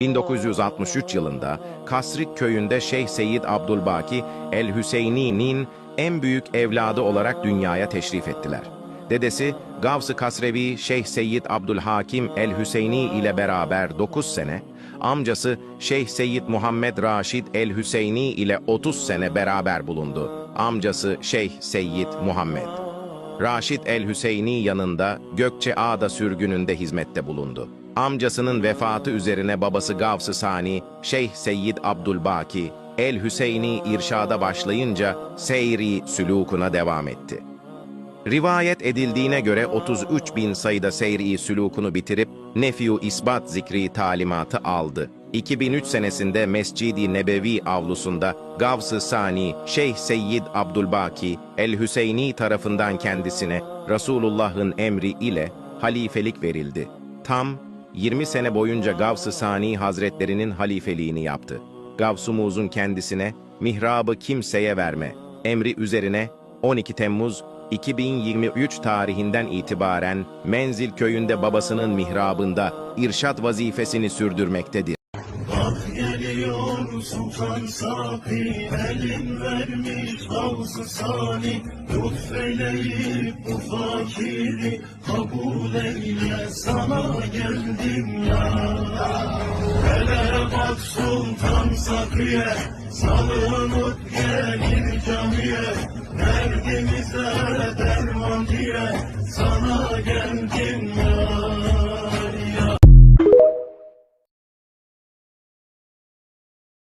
1963 yılında Kasrik köyünde Şeyh Seyyid Abdülbaki el-Hüseyni'nin en büyük evladı olarak dünyaya teşrif ettiler. Dedesi Gavs-ı Kasrevi Şeyh Seyyid Abdülhakim el-Hüseyni ile beraber 9 sene, amcası Şeyh Seyyid Muhammed Raşid el-Hüseyni ile 30 sene beraber bulundu. Amcası Şeyh Seyyid Muhammed. Raşid el-Hüseyni yanında Gökçe Ağda sürgününde hizmette bulundu. Amcasının vefatı üzerine babası Gavs-ı Sani, Şeyh Seyyid Abdülbaki, el-Hüseyni irşada başlayınca seyri sülûkuna devam etti. Rivayet edildiğine göre 33 bin sayıda seyri sülûkunu bitirip Nefiu İsbat zikri talimatı aldı. 2003 senesinde Mescid-i Nebevi avlusunda Gavs-ı Sani, Şeyh Seyyid Abdülbaki, El-Hüseyni tarafından kendisine Resulullah'ın emri ile halifelik verildi. Tam 20 sene boyunca Gavs-ı Sani Hazretlerinin halifeliğini yaptı. Gavs-ı kendisine mihrabı kimseye verme emri üzerine 12 Temmuz 2023 tarihinden itibaren Menzil köyünde babasının mihrabında irşat vazifesini sürdürmektedir. Sultan Sapi Elin vermiş Gavs-ı Sani. Lütfeyleyip bu fakiri Kabul eyle sana geldim ya. Hele bak Sultan Sapi'ye Salınıp gelir camiye. Derdimize derman diye